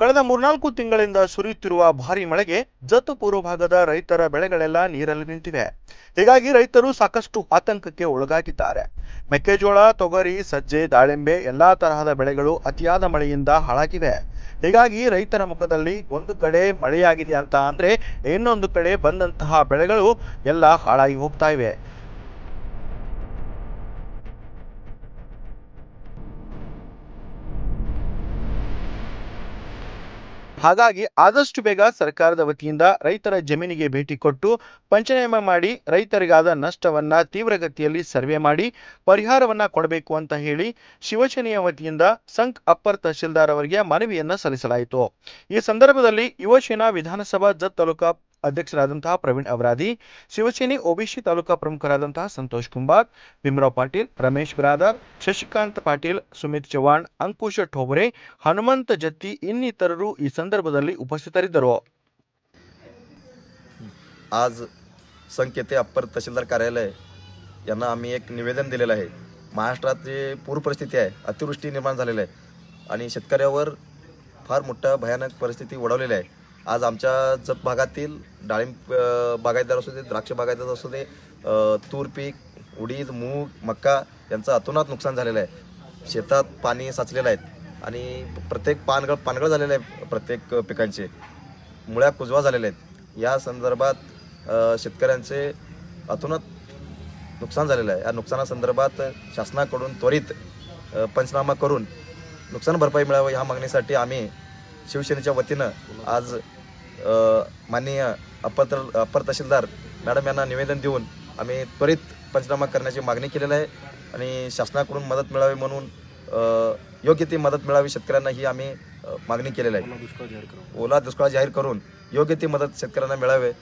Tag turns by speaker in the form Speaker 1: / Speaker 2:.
Speaker 1: ಕಳೆದ ಮೂರ್ನಾಲ್ಕು ತಿಂಗಳಿಂದ ಸುರಿಯುತ್ತಿರುವ ಭಾರಿ ಮಳೆಗೆ ಜತ್ತು ಪೂರ್ವ ಭಾಗದ ರೈತರ ಬೆಳೆಗಳೆಲ್ಲ ನೀರಲ್ಲಿ ನಿಂತಿವೆ. ಹೀಗಾಗಿ ರೈತರು ಸಾಕಷ್ಟು ಆತಂಕಕ್ಕೆ ಒಳಗಾಗಿದ್ದಾರೆ. ಮೆಕ್ಕೆಜೋಳ, ತೊಗರಿ, ಸಜ್ಜೆ, ದಾಳಿಂಬೆ ಎಲ್ಲಾ ತರಹದ ಬೆಳೆಗಳು ಅತಿಯಾದ ಮಳೆಯಿಂದ ಹಾಳಾಗಿವೆ. ಹೀಗಾಗಿ ರೈತರ ಮುಖದಲ್ಲಿ ಒಂದು ಕಡೆ ಮಳೆಯಾಗಿದೆ ಅಂತ ಅಂದ್ರೆ ಇನ್ನೊಂದು ಕಡೆ ಬಂದಂತಹ ಬೆಳೆಗಳು ಎಲ್ಲ ಹಾಳಾಗಿ ಹೋಗ್ತಾ ಇವೆ. ಹಾಗಾಗಿ ಆದಷ್ಟು ಬೇಗ ಸರ್ಕಾರದ ವತಿಯಿಂದ ರೈತರ ಜಮೀನಿಗೆ ಭೇಟಿ ಕೊಟ್ಟು ಪಂಚನಾಮ ಮಾಡಿ ರೈತರಿಗಾದ ನಷ್ಟವನ್ನ ತೀವ್ರಗತಿಯಲ್ಲಿ ಸರ್ವೆ ಮಾಡಿ ಪರಿಹಾರವನ್ನ ಕೊಡಬೇಕು ಅಂತ ಹೇಳಿ ಶಿವಸೇನೆಯ ವತಿಯಿಂದ ಸಂಕ್ ಅಪ್ಪರ್ ತಹಶೀಲ್ದಾರ್ ಅವರಿಗೆ ಮನವಿಯನ್ನ ಸಲ್ಲಿಸಲಾಯಿತು. ಈ ಸಂದರ್ಭದಲ್ಲಿ ಯುವಸೇನಾ ವಿಧಾನಸಭಾ ಜತ್ ತಾಲೂಕಾ ಅಧ್ಯಕ್ಷರಾದಂತಹ ಪ್ರವೀಣ್ ಅವರಾದಿ ಶಿವಸೇನೆ ಒಬಿಸಿ ತಾಲೂಕಾ ಪ್ರಮುಖರಾದಂತಹ ಸಂತೋಷ್ ಕುಂಬಾರ್ ಭೀಮರಾವ್ ಪಾಟೀಲ್ ರಮೇಶ್ ಬಿರಾದರ್ ಶಶಿಕಾಂತ್ ಪಾಟೀಲ್ ಸುಮಿತ್ ಚವ್ಹಾಣ್ ಅಂಕುಶ ಠೋಬರೆ हनुमंत जत्ती ಇನ್ನಿತರರು ಈ ಸಂದರ್ಭದಲ್ಲಿ ಉಪಸ್ಥಿತರಿದ್ದರು
Speaker 2: आज संख येथे अप्पर तहसीलदार कार्यालय यांना आम्ही एक निवेदन दिलेलं आहे महाराष्ट्रात जे पूर परिस्थिती आहे अतिवृष्टी निर्माण झालेली आहे आणि शेतकऱ्यावर फार मोठं भयानक परिस्थिती ओढवलेली आहे आज आमच्या जत भागातील डाळिंब बागायतदार असू दे द्राक्ष बागायतदार असू दे तूर पीक उडीद मूग मक्का यांचं अतोनात नुकसान झालेलं आहे. शेतात पाणी साचलेलं आहे आणि प्रत्येक पानगळ पानगळ झालेलं आहे प्रत्येक पिकांचे. मुळ्या कुजवा झालेल्या आहेत. या संदर्भात शेतकऱ्यांचे अतोनात नुकसान झालेलं आहे. या नुकसानासंदर्भात शासनाकडून त्वरित पंचनामा करून नुकसान भरपाई मिळावं ह्या मागणीसाठी आम्ही शिवसेनेच्या वतीनं आज माननीय अप्पर तर- अप्पर तहसीलदार मॅडम यांना निवेदन देऊन आम्ही त्वरित पंचनामा करण्याची मागणी केलेली आहे आणि शासनाकडून मदत मिळावी म्हणून योग्य ती मदत मिळावी शेतकऱ्यांना ही आम्ही मागणी केलेली आहे. ओला दुष्काळ जाहीर करून योग्य ती मदत शेतकऱ्यांना मिळावे.